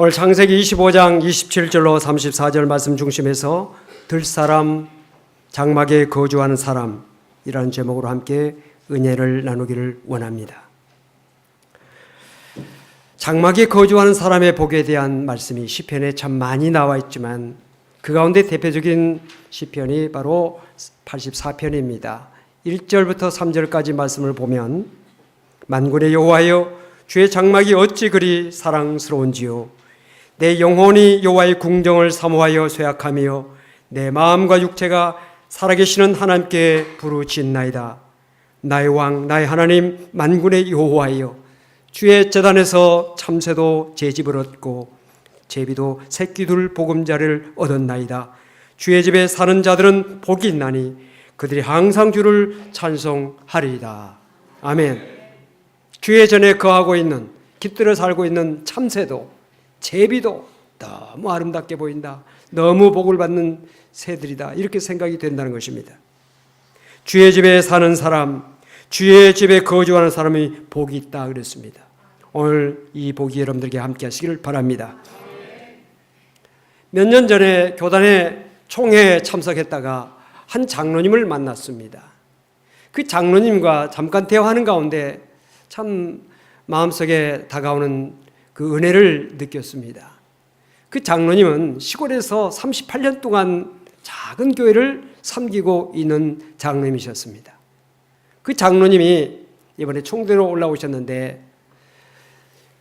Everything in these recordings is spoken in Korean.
오늘 창세기 25장 27절로 34절 말씀 중심에서 들사람 장막에 거주하는 사람이라는 제목으로 함께 은혜를 나누기를 원합니다. 장막에 거주하는 사람의 복에 대한 말씀이 시편에 참 많이 나와 있지만 그 가운데 대표적인 시편이 바로 84편입니다. 1절부터 3절까지 말씀을 보면 만군의 여호와여 주의 장막이 어찌 그리 사랑스러운지요 내 영혼이 여호와의 궁정을 사모하여 쇠약하며 내 마음과 육체가 살아계시는 하나님께 부르짖나이다. 나의 왕 나의 하나님 만군의 여호와여 주의 재단에서 참새도 제집을 얻고 제비도 새끼둘 보금자를 얻었나이다. 주의 집에 사는 자들은 복이 있나니 그들이 항상 주를 찬송하리이다. 아멘. 주의 전에 거하고 있는 깃들어 살고 있는 참새도 제비도 너무 아름답게 보인다. 너무 복을 받는 새들이다. 이렇게 생각이 된다는 것입니다. 주의 집에 사는 사람, 주의 집에 거주하는 사람이 복이 있다 그랬습니다. 오늘 이 복이 여러분들에게 함께 하시기를 바랍니다. 몇 년 전에 교단에 총회에 참석했다가 한 장로님을 만났습니다. 그 장로님과 잠깐 대화하는 가운데 참 마음속에 다가오는 그 은혜를 느꼈습니다. 그 장로님은 시골에서 38년 동안 작은 교회를 섬기고 있는 장로님이셨습니다. 그 장로님이 이번에 총대로 올라오셨는데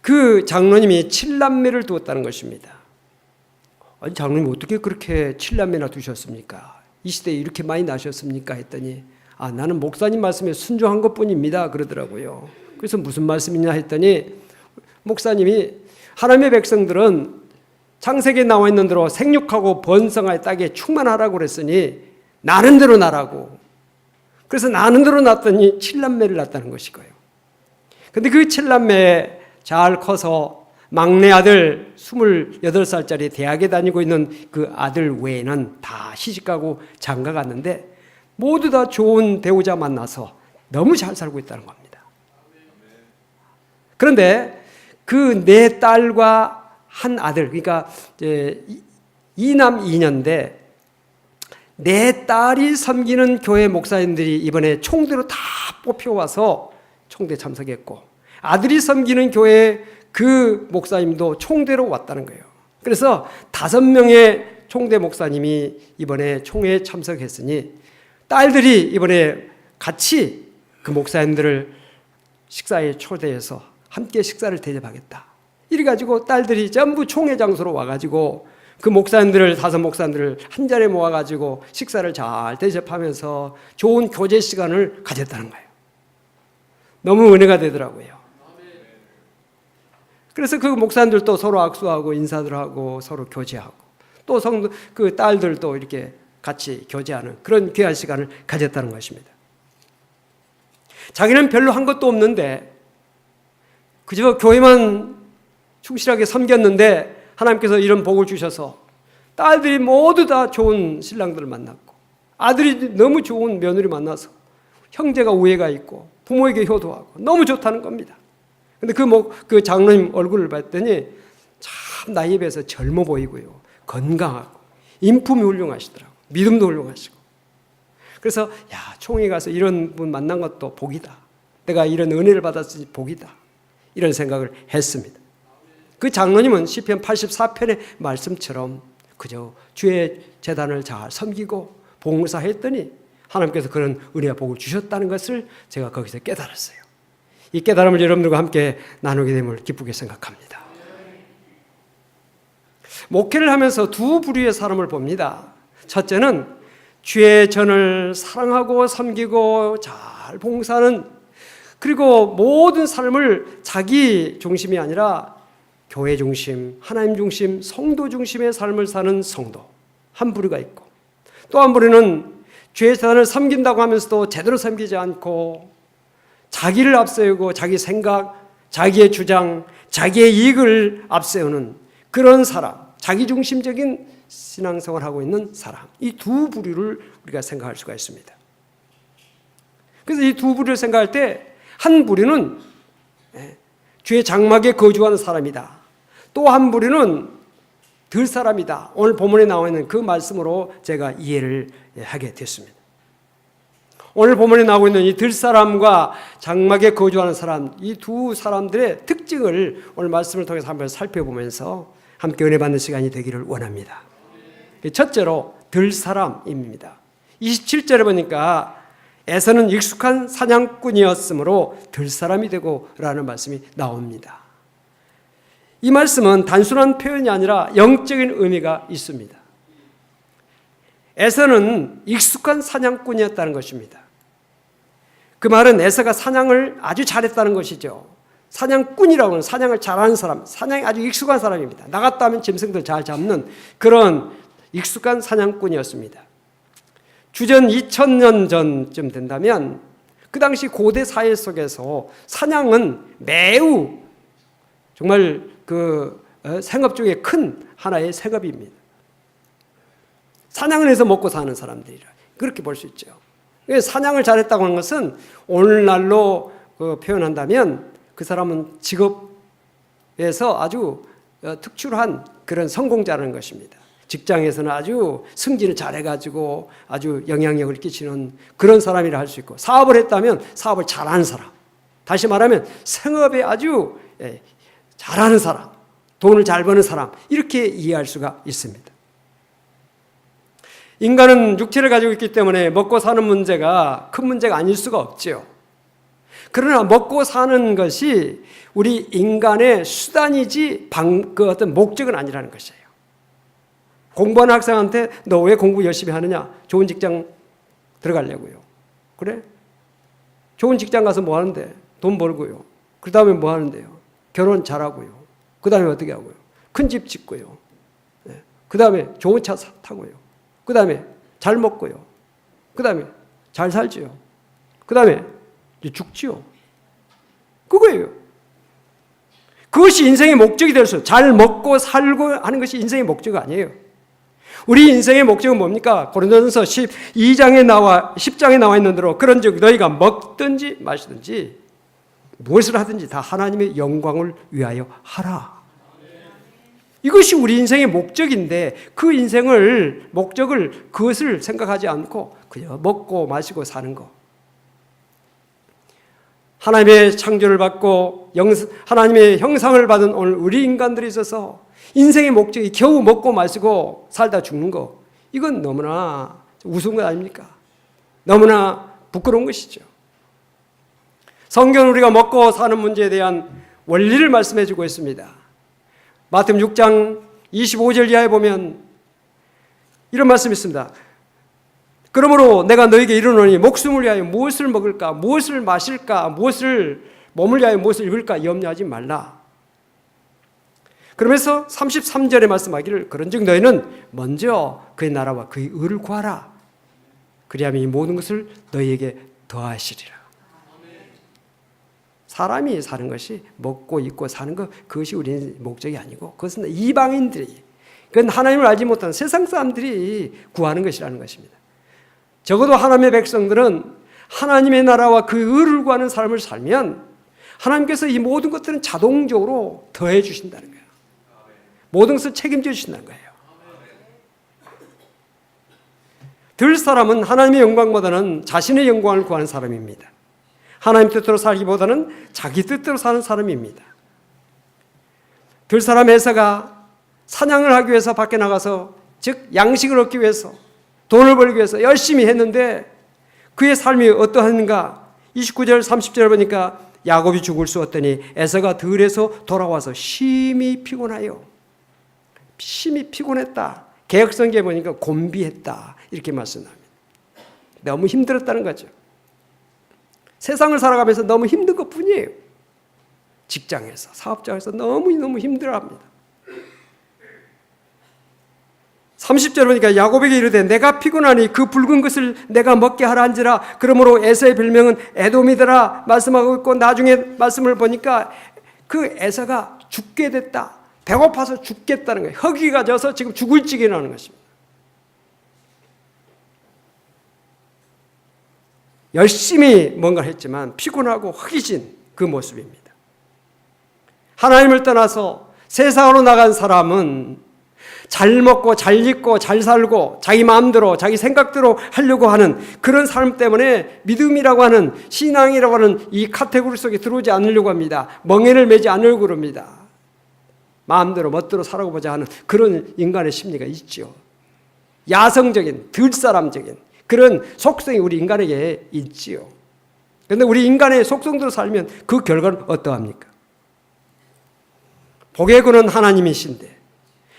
그 장로님이 칠남매를 두었다는 것입니다. 아니 장로님 어떻게 그렇게 칠남매나 두셨습니까? 이 시대에 이렇게 많이 나셨습니까? 했더니 아 나는 목사님 말씀에 순종한 것 뿐입니다. 그러더라고요. 그래서 무슨 말씀이냐 했더니 목사님이 하나님의 백성들은 창세기에 나와 있는 대로 생육하고 번성하여 땅에 충만하라고 그랬으니 나는 대로 나라고. 그래서 나는 대로 낳더니 칠남매를 낳았다는 것이고요. 근데 그 칠남매 잘 커서 막내 아들 28살짜리 대학에 다니고 있는 그 아들 외에는 다 시집가고 장가 갔는데 모두 다 좋은 배우자 만나서 너무 잘 살고 있다는 겁니다. 그런데 그 네 딸과 한 아들, 그러니까 이제 이남 이녀인데 네 딸이 섬기는 교회 목사님들이 이번에 총대로 다 뽑혀와서 총대 참석했고 아들이 섬기는 교회 그 목사님도 총대로 왔다는 거예요. 그래서 다섯 명의 총대 목사님이 이번에 총회에 참석했으니 딸들이 이번에 같이 그 목사님들을 식사에 초대해서 함께 식사를 대접하겠다. 이래 가지고 딸들이 전부 총회 장소로 와 가지고 그 목사님들을 다섯 목사님들을 한 자리에 모아 가지고 식사를 잘 대접하면서 좋은 교제 시간을 가졌다는 거예요. 너무 은혜가 되더라고요. 그래서 그 목사님들도 서로 악수하고 인사들 하고 서로 교제하고 또 성도 그 딸들도 이렇게 같이 교제하는 그런 귀한 시간을 가졌다는 것입니다. 자기는 별로 한 것도 없는데 그저 교회만 충실하게 섬겼는데 하나님께서 이런 복을 주셔서 딸들이 모두 다 좋은 신랑들을 만났고 아들이 너무 좋은 며느리 만나서 형제가 우애가 있고 부모에게 효도하고 너무 좋다는 겁니다. 근데 그, 뭐, 그 장로님 얼굴을 봤더니 참 나이에 비해서 젊어 보이고요. 건강하고 인품이 훌륭하시더라고. 믿음도 훌륭하시고. 그래서 야 총회 가서 이런 분 만난 것도 복이다. 내가 이런 은혜를 받았으니 복이다. 이런 생각을 했습니다. 그 장로님은 시편 84편의 말씀처럼 그저 주의 재단을 잘 섬기고 봉사했더니 하나님께서 그런 은혜와 복을 주셨다는 것을 제가 거기서 깨달았어요. 이 깨달음을 여러분들과 함께 나누게 됨을 기쁘게 생각합니다. 목회를 하면서 두 부류의 사람을 봅니다. 첫째는 주의 전을 사랑하고 섬기고 잘 봉사하는 그리고 모든 삶을 자기 중심이 아니라 교회 중심, 하나님 중심, 성도 중심의 삶을 사는 성도 한 부류가 있고 또 한 부류는 죄의 재단을 섬긴다고 하면서도 제대로 섬기지 않고 자기를 앞세우고 자기 생각, 자기의 주장, 자기의 이익을 앞세우는 그런 사람, 자기 중심적인 신앙생활을 하고 있는 사람. 이 두 부류를 우리가 생각할 수가 있습니다. 그래서 이 두 부류를 생각할 때 한 부류는 예, 주의 장막에 거주하는 사람이다. 또 한 부류는 들 사람이다. 오늘 본문에 나와 있는 그 말씀으로 제가 이해를 하게 됐습니다. 오늘 본문에 나오고 있는 이 들 사람과 장막에 거주하는 사람, 이 두 사람들의 특징을 오늘 말씀을 통해서 한번 살펴보면서 함께 은혜 받는 시간이 되기를 원합니다. 첫째로 들 사람입니다. 27절에 보니까 에서는 익숙한 사냥꾼이었으므로 들 사람이 되고 라는 말씀이 나옵니다. 이 말씀은 단순한 표현이 아니라 영적인 의미가 있습니다. 에서는 익숙한 사냥꾼이었다는 것입니다. 그 말은 에서가 사냥을 아주 잘했다는 것이죠. 사냥꾼이라고 하는 사냥을 잘하는 사람, 사냥이 아주 익숙한 사람입니다. 나갔다 하면 짐승들 잘 잡는 그런 익숙한 사냥꾼이었습니다. 주전 2000년 전쯤 된다면 그 당시 고대 사회 속에서 사냥은 매우 정말 그 어, 생업 중에 큰 하나의 생업입니다. 사냥을 해서 먹고 사는 사람들이라 그렇게 볼 수 있죠. 사냥을 잘했다고 하는 것은 오늘날로 그 표현한다면 그 사람은 직업에서 아주 어, 특출한 그런 성공자라는 것입니다. 직장에서는 아주 승진을 잘해가지고 아주 영향력을 끼치는 그런 사람이라 할 수 있고 사업을 했다면 사업을 잘하는 사람. 다시 말하면 생업에 아주 예, 잘하는 사람, 돈을 잘 버는 사람 이렇게 이해할 수가 있습니다. 인간은 육체를 가지고 있기 때문에 먹고 사는 문제가 큰 문제가 아닐 수가 없지요. 그러나 먹고 사는 것이 우리 인간의 수단이지 방, 그 어떤 목적은 아니라는 것이에요. 공부하는 학생한테 너 왜 공부 열심히 하느냐? 좋은 직장 들어가려고요. 그래? 좋은 직장 가서 뭐 하는데? 돈 벌고요. 그 다음에 뭐 하는데요? 결혼 잘하고요. 그 다음에 어떻게 하고요? 큰 집 짓고요. 네. 그 다음에 좋은 차 타고요. 그 다음에 잘 먹고요. 그 다음에 잘 살지요. 그 다음에 죽지요. 그거예요. 그것이 인생의 목적이 될 수, 잘 먹고 살고 하는 것이 인생의 목적 아니에요. 우리 인생의 목적은 뭡니까? 고린도전서 12장에 나와 10장에 나와 있는 대로 그런즉 너희가 먹든지 마시든지 무엇을 하든지 다 하나님의 영광을 위하여 하라. 이것이 우리 인생의 목적인데 그 인생을 목적을 그것을 생각하지 않고 그냥 먹고 마시고 사는 거. 하나님의 창조를 받고 하나님의 형상을 받은 오늘 우리 인간들이 있어서 인생의 목적이 겨우 먹고 마시고 살다 죽는 거. 이건 너무나 우스운 것 아닙니까? 너무나 부끄러운 것이죠. 성경은 우리가 먹고 사는 문제에 대한 원리를 말씀해 주고 있습니다. 마태음 6장 25절 이하에 보면 이런 말씀이 있습니다. 그러므로 내가 너에게 이르노니 목숨을 위하여 무엇을 먹을까, 무엇을 마실까, 무엇을 몸을 위하여 무엇을 입을까 염려하지 말라. 그러면서 33절에 말씀하기를 그런즉 너희는 먼저 그의 나라와 그의 의를 구하라. 그리하면 이 모든 것을 너희에게 더하시리라. 사람이 사는 것이 먹고 입고 사는 것 그것이 우리의 목적이 아니고 그것은 이방인들이 그건 하나님을 알지 못한 세상 사람들이 구하는 것이라는 것입니다. 적어도 하나님의 백성들은 하나님의 나라와 그 의를 구하는 삶을 살면 하나님께서 이 모든 것들은 자동적으로 더해 주신다는 거예요. 모든 것을 책임져 주신다는 거예요. 들 사람은 하나님의 영광보다는 자신의 영광을 구하는 사람입니다. 하나님 뜻대로 살기보다는 자기 뜻대로 사는 사람입니다. 들 사람 에서가 사냥을 하기 위해서 밖에 나가서 즉 양식을 얻기 위해서 돈을 벌기 위해서 열심히 했는데 그의 삶이 어떠한가? 29절 30절 보니까 야곱이 죽을 수 없더니 에서가 들에서 돌아와서 심히 피곤하여 심히 피곤했다. 개혁성경에 보니까 곤비했다. 이렇게 말씀합니다. 너무 힘들었다는 거죠. 세상을 살아가면서 너무 힘든 것 뿐이에요. 직장에서, 사업장에서 너무너무 힘들어 합니다. 30절 보니까 야곱에게 이르되 내가 피곤하니 그 붉은 것을 내가 먹게 하라 한지라 그러므로 에서의 별명은 에돔이더라 말씀하고 있고 나중에 말씀을 보니까 그 에서가 죽게 됐다. 배고파서 죽겠다는 거예요. 허기가 져서 지금 죽을 지게 나는 것입니다. 열심히 뭔가를 했지만 피곤하고 허기진 그 모습입니다. 하나님을 떠나서 세상으로 나간 사람은 잘 먹고 잘 입고 잘 살고 자기 마음대로 자기 생각대로 하려고 하는 그런 삶 때문에 믿음이라고 하는 신앙이라고 하는 이 카테고리 속에 들어오지 않으려고 합니다. 멍해를 매지 않으려고 그럽니다. 마음대로 멋대로 살아보자 하는 그런 인간의 심리가 있죠. 야성적인 들사람적인 그런 속성이 우리 인간에게 있지요. 그런데 우리 인간의 속성대로 살면 그 결과는 어떠합니까? 복의 근은 하나님이신데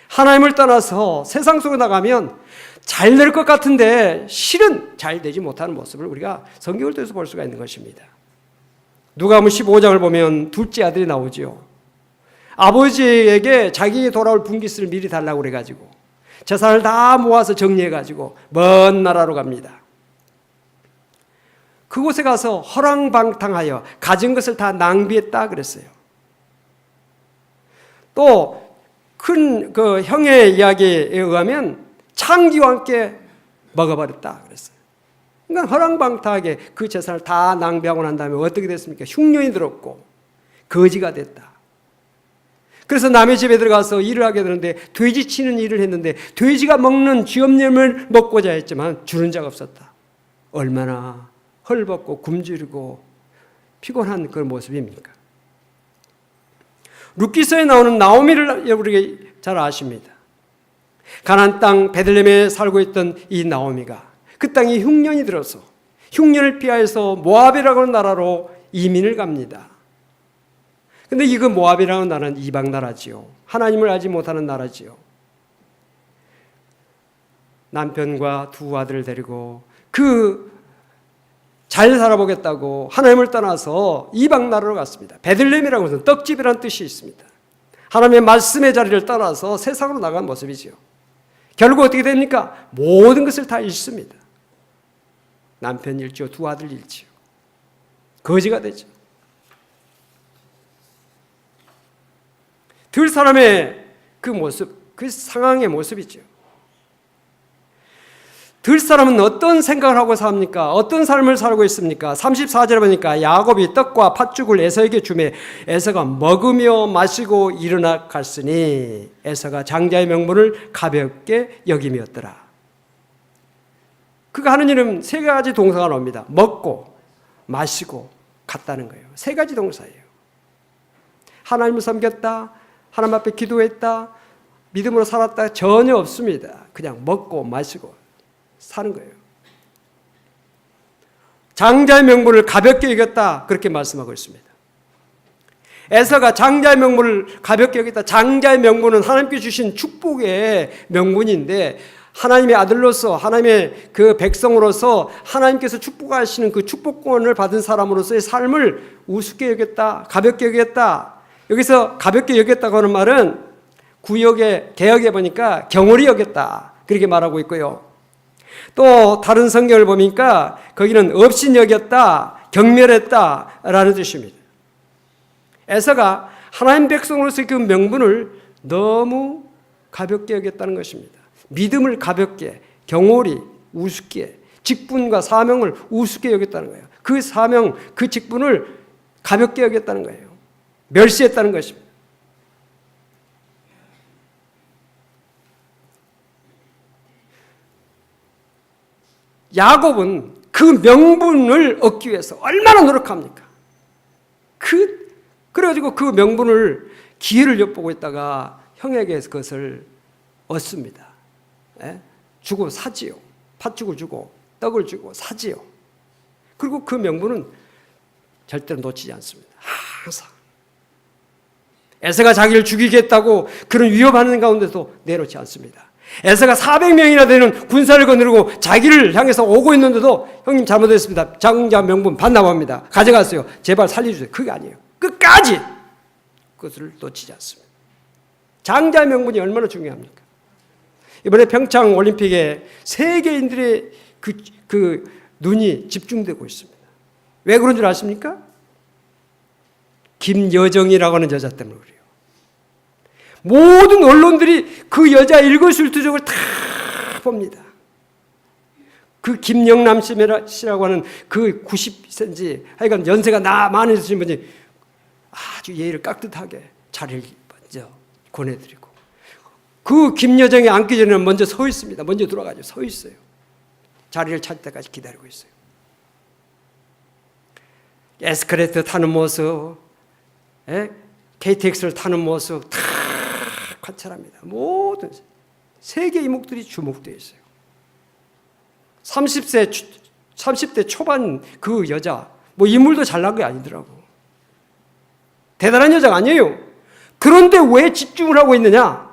하나님을 떠나서 세상 속에 나가면 잘 될 것 같은데 실은 잘 되지 못하는 모습을 우리가 성경을 통해서 볼 수가 있는 것입니다. 누가복음 15장을 보면 둘째 아들이 나오지요. 아버지에게 자기 돌아올 분깃을 미리 달라고 그래가지고 재산을 다 모아서 정리해가지고 먼 나라로 갑니다. 그곳에 가서 허랑방탕하여 가진 것을 다 낭비했다 그랬어요. 또 큰 그 형의 이야기에 의하면 창기와 함께 먹어버렸다 그랬어요. 그러니까 허랑방탕하게 그 재산을 다 낭비하고 난 다음에 어떻게 됐습니까? 흉년이 들었고 거지가 됐다. 그래서 남의 집에 들어가서 일을 하게 되는데 돼지 치는 일을 했는데 돼지가 먹는 쥐염염을 먹고자 했지만 주는 자가 없었다. 얼마나 헐벗고 굶주리고 피곤한 그런 모습입니까? 루키서에 나오는 나오미를 우리가 잘 아십니다. 가난 땅 베들레헴에 살고 있던 이 나오미가 그 땅에 흉년이 들어서 흉년을 피하여서 모압이라고 하는 나라로 이민을 갑니다. 근데 이그 모압이라는 나라는 이방 나라지요. 하나님을 알지 못하는 나라지요. 남편과 두 아들을 데리고 그 잘 살아보겠다고 하나님을 떠나서 이방 나라로 갔습니다. 베들렘이라고 해서 떡집이라는 뜻이 있습니다. 하나님의 말씀의 자리를 떠나서 세상으로 나간 모습이지요. 결국 어떻게 됩니까? 모든 것을 다 잃습니다. 남편 잃지요, 두 아들 잃지요. 거지가 되죠. 들 사람의 그 모습, 그 상황의 모습이죠. 들 사람은 어떤 생각을 하고 삽니까? 어떤 삶을 살고 있습니까? 34절에 보니까 야곱이 떡과 팥죽을 에서에게 주매 에서가 먹으며 마시고 일어나 갔으니 에서가 장자의 명분을 가볍게 여김이었더라. 그가 하는 일은 세 가지 동사가 나옵니다. 먹고 마시고 갔다는 거예요. 세 가지 동사예요. 하나님을 섬겼다. 하나님 앞에 기도했다. 믿음으로 살았다. 전혀 없습니다. 그냥 먹고 마시고 사는 거예요. 장자의 명분을 가볍게 여겼다. 그렇게 말씀하고 있습니다. 에서가 장자의 명분을 가볍게 여겼다. 장자의 명분은 하나님께 주신 축복의 명분인데 하나님의 아들로서 하나님의 그 백성으로서 하나님께서 축복하시는 그 축복권을 받은 사람으로서의 삶을 우습게 여겼다. 가볍게 여겼다. 여기서 가볍게 여겼다고 하는 말은 구역의 개혁에 보니까 경홀히 여겼다. 그렇게 말하고 있고요. 또 다른 성경을 보니까 거기는 업신 여겼다, 경멸했다라는 뜻입니다. 에서가 하나님 백성으로서 그 명분을 너무 가볍게 여겼다는 것입니다. 믿음을 가볍게, 경홀히, 우습게, 직분과 사명을 우습게 여겼다는 거예요. 그 사명, 그 직분을 가볍게 여겼다는 거예요. 멸시했다는 것입니다. 야곱은 그 명분을 얻기 위해서 얼마나 노력합니까? 그, 그래가지고 그 명분을 기회를 엿보고 있다가 형에게 그것을 얻습니다. 예? 주고 사지요. 팥죽을 주고 떡을 주고 사지요. 그리고 그 명분은 절대로 놓치지 않습니다. 항상. 에서가 자기를 죽이겠다고 그런 위협하는 가운데도 내놓지 않습니다. 에서가 400명이나 되는 군사를 거느리고 자기를 향해서 오고 있는데도 형님 잘못했습니다. 장자 명분 반납합니다. 가져갔어요. 제발 살려주세요. 그게 아니에요. 끝까지 그것을 놓치지 않습니다. 장자 명분이 얼마나 중요합니까? 이번에 평창 올림픽에 세계인들의 그, 그 눈이 집중되고 있습니다. 왜 그런 줄 아십니까? 김여정이라고 하는 여자 때문에 그래요. 모든 언론들이 그 여자 일거수일투족을 다 봅니다. 그 김영남 씨라고 하는 그 90cm 하여간 연세가 나 많으신 분이 아주 예의를 깍듯하게 자리를 먼저 권해드리고 그 김여정이 앉기 전에는 먼저 서 있습니다. 먼저 들어가죠. 서 있어요. 자리를 찾을 때까지 기다리고 있어요. 에스컬레이터 타는 모습, 예? KTX를 타는 모습 다 관찰합니다. 모든 세계 이목들이 주목되어 있어요. 30세 30대 초반 그 여자 뭐 인물도 잘난 게 아니더라고. 대단한 여자가 아니에요. 그런데 왜 집중을 하고 있느냐?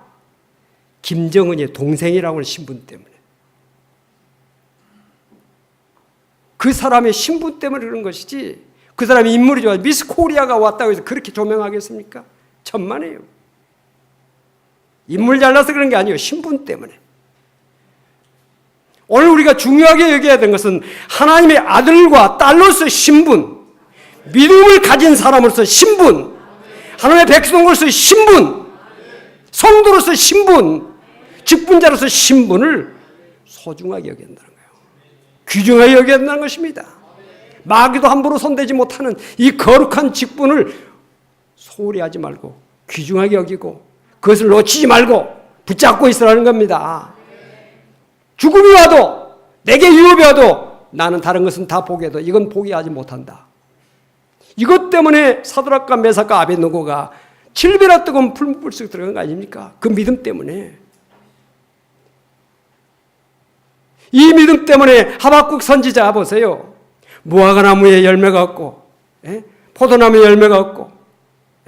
김정은의 동생이라고 하는 신분 때문에. 그 사람의 신분 때문에 그런 것이지. 그 사람이 인물이 좋아. 미스 코리아가 왔다고 해서 그렇게 조명하겠습니까? 천만에요. 인물 잘나서 그런 게 아니에요. 신분 때문에. 오늘 우리가 중요하게 여겨야 되는 것은 하나님의 아들과 딸로서 신분, 믿음을 가진 사람으로서 신분, 하나님의 백성으로서 신분, 성도로서 신분, 직분자로서 신분을 소중하게 여겨야 된다는 거예요. 귀중하게 여겨야 된다는 것입니다. 마귀도 함부로 손대지 못하는 이 거룩한 직분을 소홀히 하지 말고 귀중하게 여기고 그것을 놓치지 말고 붙잡고 있으라는 겁니다. 죽음이 와도 내게 위협이 와도 나는 다른 것은 다 포기해도 이건 포기하지 못한다. 이것 때문에 사드락과 메사과 아벤노고가 7배나 뜨거운 풀물 속 들어간 거 아닙니까? 그 믿음 때문에. 이 믿음 때문에 하박국 선지자 보세요. 무화과 나무에 열매가 없고, 예? 포도나무에 열매가 없고,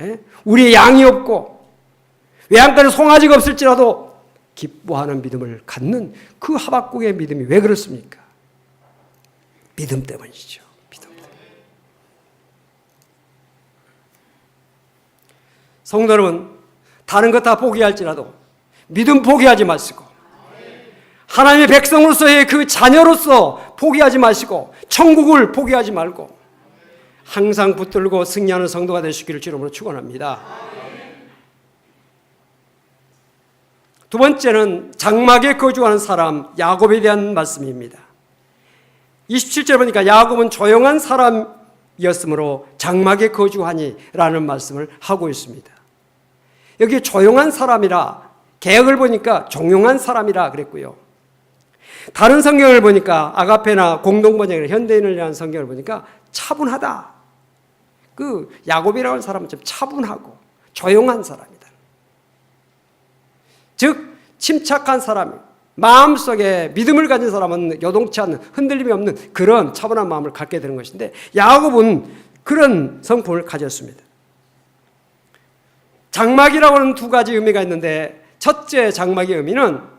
예? 우리의 양이 없고, 외양간에 송아지가 없을지라도 기뻐하는 믿음을 갖는 그 하박국의 믿음이 왜 그렇습니까? 믿음 때문이죠. 믿음 때문에. 성도 여러분, 다른 것 다 포기할지라도 믿음 포기하지 마시고 하나님의 백성으로서의 그 자녀로서 포기하지 마시고 천국을 포기하지 말고 항상 붙들고 승리하는 성도가 되시기를 주름으로 축원합니다. 두 번째는 장막에 거주하는 사람 야곱에 대한 말씀입니다. 27절 보니까 야곱은 조용한 사람이었으므로 장막에 거주하니라는 말씀을 하고 있습니다. 여기 조용한 사람이라 개혁을 보니까 종용한 사람이라 그랬고요. 다른 성경을 보니까 아가페나 공동번역이나 현대인을 위한 성경을 보니까 차분하다. 그 야곱이라는 사람은 좀 차분하고 조용한 사람이다. 즉 침착한 사람, 마음속에 믿음을 가진 사람은 요동치 않는 흔들림이 없는 그런 차분한 마음을 갖게 되는 것인데 야곱은 그런 성품을 가졌습니다. 장막이라고 하는 두 가지 의미가 있는데 첫째 장막의 의미는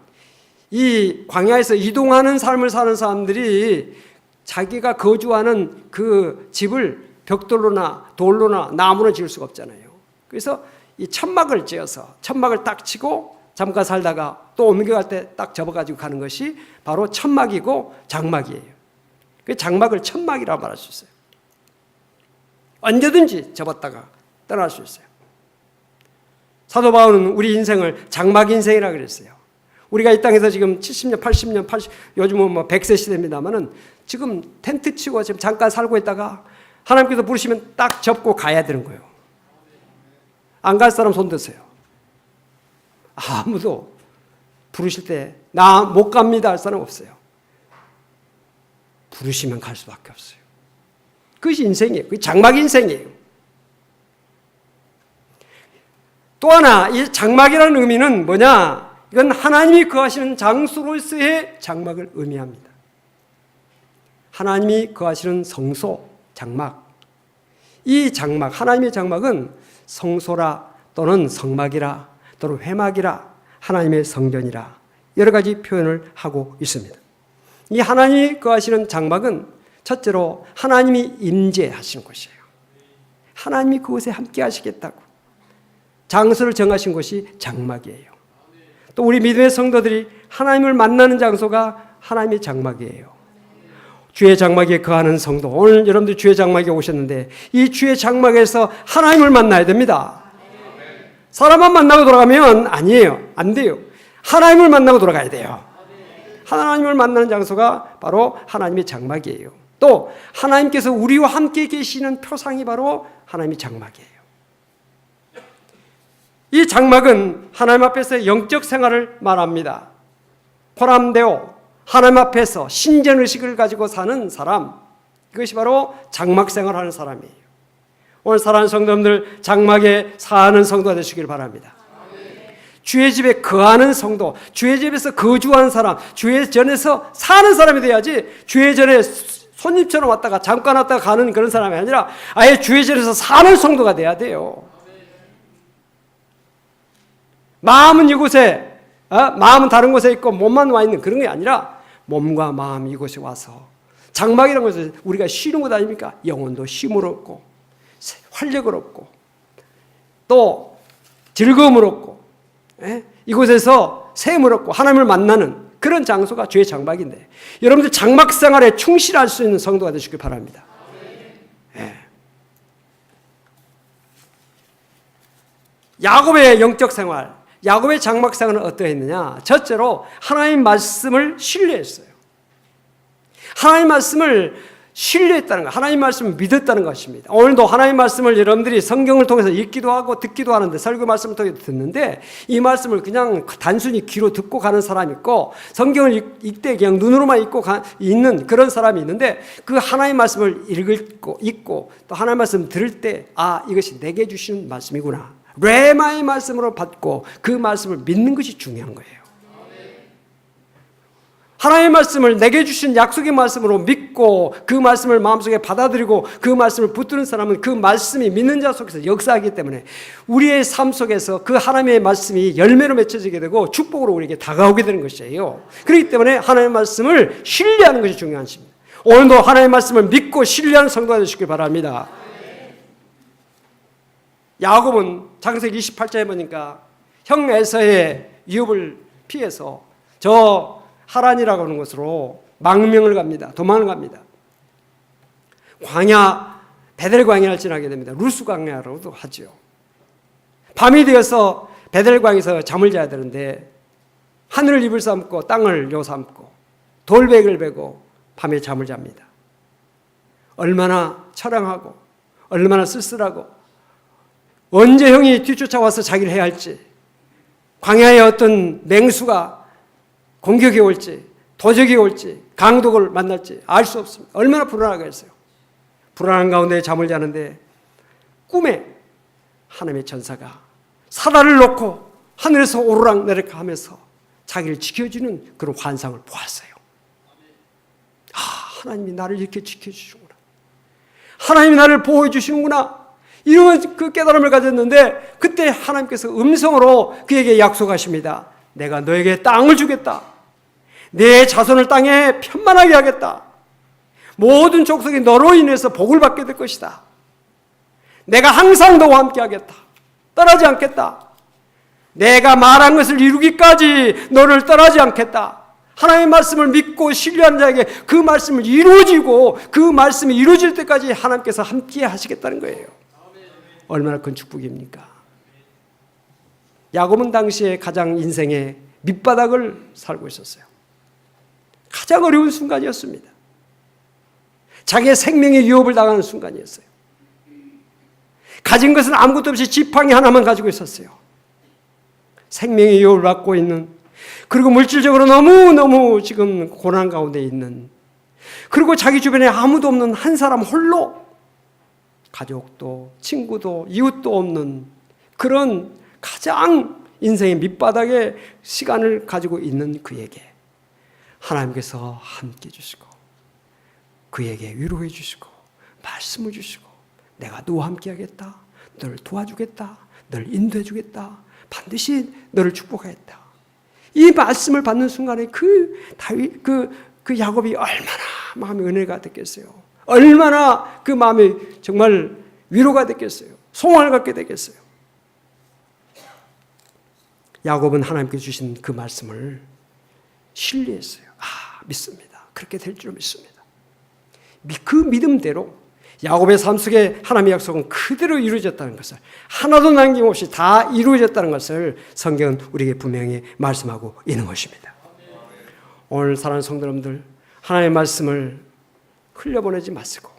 이 광야에서 이동하는 삶을 사는 사람들이 자기가 거주하는 그 집을 벽돌로나 돌로나 나무로 지을 수가 없잖아요. 그래서 이 천막을 지어서 천막을 딱 치고 잠깐 살다가 또 옮겨갈 때 딱 접어가지고 가는 것이 바로 천막이고 장막이에요. 그 장막을 천막이라고 말할 수 있어요. 언제든지 접었다가 떠날 수 있어요. 사도 바울은 우리 인생을 장막 인생이라 그랬어요. 우리가 이 땅에서 지금 70년, 80년, 80 요즘은 뭐 100세 시대입니다만은 지금 텐트 치고 지금 잠깐 살고 있다가 하나님께서 부르시면 딱 접고 가야 되는 거예요. 안 갈 사람 손 드세요. 아무도 부르실 때 나 못 갑니다 할 사람 없어요. 부르시면 갈 수밖에 없어요. 그것이 인생이에요. 그게 장막 인생이에요. 또 하나 이 장막이라는 의미는 뭐냐? 이건 하나님이 거하시는 장소로서의 장막을 의미합니다. 하나님이 거하시는 성소, 장막. 이 장막, 하나님의 장막은 성소라 또는 성막이라 또는 회막이라 하나님의 성전이라 여러 가지 표현을 하고 있습니다. 이 하나님이 거하시는 장막은 첫째로 하나님이 임재하신 곳이에요. 하나님이 그곳에 함께 하시겠다고 장소를 정하신 곳이 장막이에요. 또 우리 믿음의 성도들이 하나님을 만나는 장소가 하나님의 장막이에요. 주의 장막에 거하는 성도. 오늘 여러분들 주의 장막에 오셨는데 이 주의 장막에서 하나님을 만나야 됩니다. 사람만 만나고 돌아가면 아니에요. 안 돼요. 하나님을 만나고 돌아가야 돼요. 하나님을 만나는 장소가 바로 하나님의 장막이에요. 또 하나님께서 우리와 함께 계시는 표상이 바로 하나님의 장막이에요. 이 장막은 하나님 앞에서 영적 생활을 말합니다. 포함되어 하나님 앞에서 신전 의식을 가지고 사는 사람, 이것이 바로 장막 생활하는 사람이에요. 오늘 사랑하는 성도님들 장막에 사는 성도가 되시길 바랍니다. 주의 집에 거하는 성도, 주의 집에서 거주하는 사람, 주의 전에서 사는 사람이 돼야지 주의 전에 손님처럼 왔다가 잠깐 왔다가 가는 그런 사람이 아니라 아예 주의 전에서 사는 성도가 돼야 돼요. 마음은 이곳에, 어? 마음은 다른 곳에 있고 몸만 와 있는 그런 게 아니라 몸과 마음 이곳에 와서 장막이라는 것은 우리가 쉬는 것 아닙니까? 영혼도 쉼을 얻고 활력을 얻고 또 즐거움을 얻고 예? 이곳에서 샘을 얻고 하나님을 만나는 그런 장소가 주의 장막인데 여러분들 장막 생활에 충실할 수 있는 성도가 되시길 바랍니다. 예. 야곱의 영적 생활, 야곱의 장막 생활은 어떠했느냐? 첫째로 하나님 말씀을 신뢰했어요. 하나님 말씀을 신뢰했다는 것, 하나님 말씀을 믿었다는 것입니다. 오늘도 하나님 말씀을 여러분들이 성경을 통해서 읽기도 하고 듣기도 하는데 설교 말씀을 통해 듣는데 이 말씀을 그냥 단순히 귀로 듣고 가는 사람이 있고 성경을 읽되 그냥 눈으로만 읽고 가, 있는 그런 사람이 있는데 그 하나님 말씀을 읽고 읽고 또 하나님 말씀 들을 때 아 이것이 내게 주시는 말씀이구나. 레마의 말씀으로 받고 그 말씀을 믿는 것이 중요한 거예요. 하나님의 말씀을 내게 주신 약속의 말씀으로 믿고 그 말씀을 마음속에 받아들이고 그 말씀을 붙드는 사람은 그 말씀이 믿는 자 속에서 역사하기 때문에 우리의 삶 속에서 그 하나님의 말씀이 열매로 맺혀지게 되고 축복으로 우리에게 다가오게 되는 것이에요. 그렇기 때문에 하나님의 말씀을 신뢰하는 것이 중요한 것입니다. 오늘도 하나님의 말씀을 믿고 신뢰하는 성도가 되시길 바랍니다. 야곱은 장세기 28장에 보니까 형 에서의 유업을 피해서 저 하란이라고 하는 곳으로 망명을 갑니다. 도망을 갑니다. 광야 베델 광야를 지나게 됩니다. 루스 광야로도 하죠. 밤이 되어서 베델 광에서 잠을 자야 되는데 하늘을 입을 삼고 땅을 요 삼고 돌백을 베고 밤에 잠을 잡니다. 얼마나 처량하고 얼마나 쓸쓸하고 언제 형이 뒤쫓아와서 자기를 해야 할지 광야의 어떤 맹수가 공격이 올지 도적이 올지 강독을 만날지 알 수 없습니다. 얼마나 불안하겠어요. 불안한 가운데 잠을 자는데 꿈에 하나님의 전사가 사다를 놓고 하늘에서 오르락 내리락 하면서 자기를 지켜주는 그런 환상을 보았어요. 아, 하나님이 나를 이렇게 지켜주시구나. 하나님이 나를 보호해 주시는구나. 이런 그 깨달음을 가졌는데 그때 하나님께서 음성으로 그에게 약속하십니다. 내가 너에게 땅을 주겠다. 내 자손을 땅에 편만하게 하겠다. 모든 족속이 너로 인해서 복을 받게 될 것이다. 내가 항상 너와 함께 하겠다. 떠나지 않겠다. 내가 말한 것을 이루기까지 너를 떠나지 않겠다. 하나님의 말씀을 믿고 신뢰하는 자에게 그 말씀을 이루어지고 그 말씀이 이루어질 때까지 하나님께서 함께 하시겠다는 거예요. 얼마나 큰 축복입니까? 야곱은 당시에 가장 인생의 밑바닥을 살고 있었어요. 가장 어려운 순간이었습니다. 자기의 생명의 유업을 당하는 순간이었어요. 가진 것은 아무것도 없이 지팡이 하나만 가지고 있었어요. 생명의 유업을 받고 있는 그리고 물질적으로 너무너무 지금 고난 가운데 있는 그리고 자기 주변에 아무도 없는 한 사람 홀로 가족도 친구도 이웃도 없는 그런 가장 인생의 밑바닥에 시간을 가지고 있는 그에게 하나님께서 함께 주시고 그에게 위로해 주시고 말씀을 주시고 내가 너와 함께 하겠다. 너를 도와주겠다. 너를 인도해 주겠다. 반드시 너를 축복하겠다. 이 말씀을 받는 순간에 그 다윗 그, 그 야곱이 얼마나 마음의 은혜가 됐겠어요. 얼마나 그 마음이 정말 위로가 됐겠어요. 소망을 갖게 되겠어요. 야곱은 하나님께 주신 그 말씀을 신뢰했어요. 아, 믿습니다. 그렇게 될 줄 믿습니다. 그 믿음대로 야곱의 삶 속에 하나님의 약속은 그대로 이루어졌다는 것을 하나도 남김없이 다 이루어졌다는 것을 성경은 우리에게 분명히 말씀하고 있는 것입니다. 오늘 사랑하는 성도님들 하나님의 말씀을 흘려보내지 마시고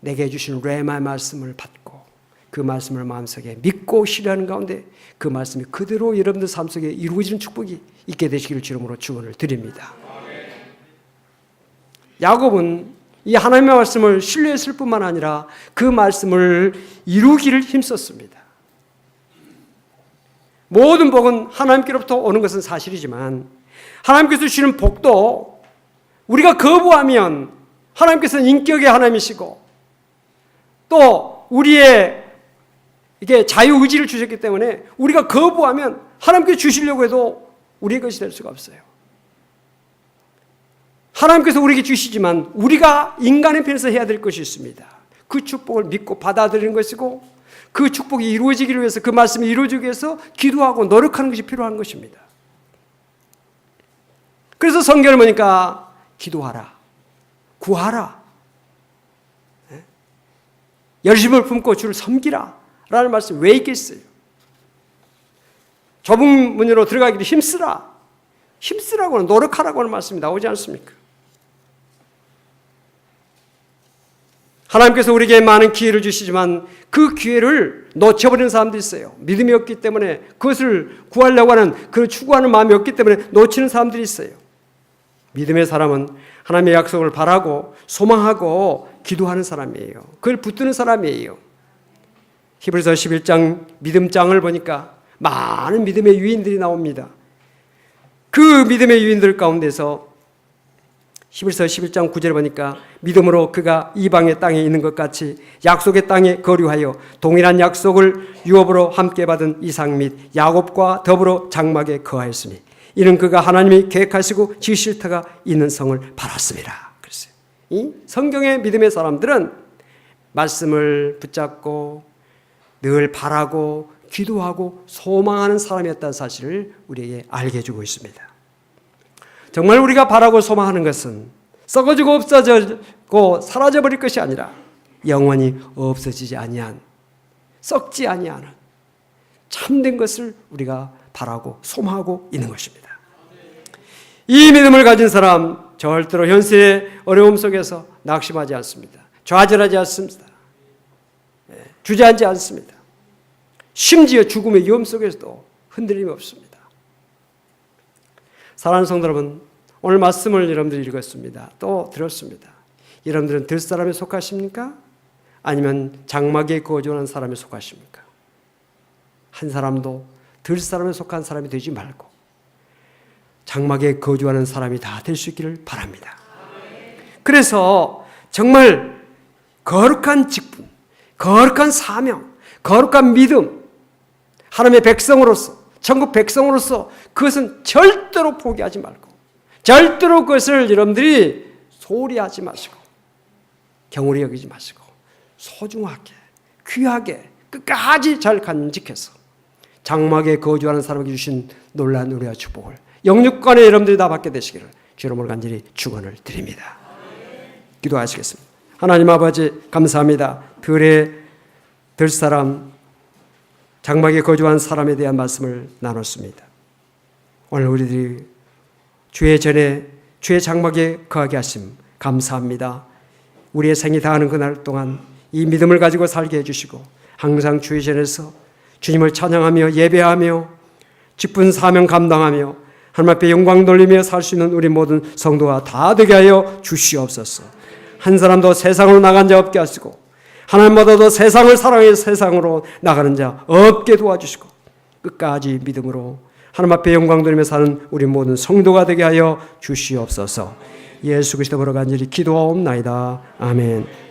내게 주신 레마의 말씀을 받고 그 말씀을 마음속에 믿고 신뢰하는 가운데 그 말씀이 그대로 여러분들 삶 속에 이루어지는 축복이 있게 되시기를 주름으로 축원을 드립니다. 야곱은 이 하나님의 말씀을 신뢰했을 뿐만 아니라 그 말씀을 이루기를 힘썼습니다. 모든 복은 하나님께로부터 오는 것은 사실이지만 하나님께서 주시는 복도 우리가 거부하면 하나님께서는 인격의 하나님이시고 또 우리의 이게 자유 의지를 주셨기 때문에 우리가 거부하면 하나님께 주시려고 해도 우리의 것이 될 수가 없어요. 하나님께서 우리에게 주시지만 우리가 인간의 편에서 해야 될 것이 있습니다. 그 축복을 믿고 받아들이는 것이고 그 축복이 이루어지기를 위해서 그 말씀이 이루어지기 위해서 기도하고 노력하는 것이 필요한 것입니다. 그래서 성경을 보니까 기도하라, 구하라, 예? 열심을 품고 주를 섬기라 라는 말씀 왜 있겠어요? 좁은 문으로 들어가기를 힘쓰라. 힘쓰라고는 노력하라고 하는 말씀이 나오지 않습니까? 하나님께서 우리에게 많은 기회를 주시지만 그 기회를 놓쳐버리는 사람도 있어요. 믿음이 없기 때문에 그것을 구하려고 하는 그 추구하는 마음이 없기 때문에 놓치는 사람들이 있어요. 믿음의 사람은 하나님의 약속을 바라고 소망하고 기도하는 사람이에요. 그걸 붙드는 사람이에요. 히브리서 11장 믿음장을 보니까 많은 믿음의 유인들이 나옵니다. 그 믿음의 유인들 가운데서 히브리서 11장 9절에 보니까 믿음으로 그가 이방의 땅에 있는 것 같이 약속의 땅에 거류하여 동일한 약속을 유업으로 함께 받은 이상 및 야곱과 더불어 장막에 거하였으니 이는 그가 하나님이 계획하시고 지실 터가 있는 성을 바랐습니다. 그랬어요. 이 성경의 믿음의 사람들은 말씀을 붙잡고 늘 바라고 기도하고 소망하는 사람이었다는 사실을 우리에게 알게 해주고 있습니다. 정말 우리가 바라고 소망하는 것은 썩어지고 없어지고 사라져 버릴 것이 아니라 영원히 없어지지 아니한 썩지 아니하는 참된 것을 우리가 바라고 소망하고 있는 것입니다. 이 믿음을 가진 사람 절대로 현세의 어려움 속에서 낙심하지 않습니다. 좌절하지 않습니다. 예, 주저앉지 않습니다. 심지어 죽음의 위험 속에서도 흔들림이 없습니다. 사랑하는 성도 여러분, 오늘 말씀을 여러분들이 읽었습니다. 또 들었습니다. 여러분들은 들 사람에 속하십니까? 아니면 장막에 거주하는 사람에 속하십니까? 한 사람도 들 사람에 속한 사람이 되지 말고 장막에 거주하는 사람이 다 될 수 있기를 바랍니다. 그래서 정말 거룩한 직분, 거룩한 사명, 거룩한 믿음, 하나님의 백성으로서, 천국 백성으로서 그것은 절대로 포기하지 말고, 절대로 그것을 여러분들이 소홀히 하지 마시고, 경홀히 여기지 마시고, 소중하게, 귀하게, 끝까지 잘 간직해서, 장막에 거주하는 사람에게 주신 놀라운 은혜와 축복을 영육간에 여러분들이 다 받게 되시기를 주님을 간절히 축원을 드립니다. 기도하시겠습니다. 하나님 아버지 감사합니다. 들의 들 사람 장막에 거주한 사람에 대한 말씀을 나눴습니다. 오늘 우리들이 주의 전에 주의 장막에 거하게 하심 감사합니다. 우리의 생이 다하는 그날 동안 이 믿음을 가지고 살게 해주시고 항상 주의 전에서 주님을 찬양하며 예배하며 직분 사명 감당하며 하나님 앞에 영광 돌리며 살 수 있는 우리 모든 성도가 다 되게 하여 주시옵소서. 한 사람도 세상으로 나간 자 없게 하시고 하나님보다도 세상을 사랑해 세상으로 나가는 자 없게 도와주시고 끝까지 믿음으로 하나님 앞에 영광 돌리며 사는 우리 모든 성도가 되게 하여 주시옵소서. 예수 그리스도 보러 간절히 기도하옵나이다. 아멘.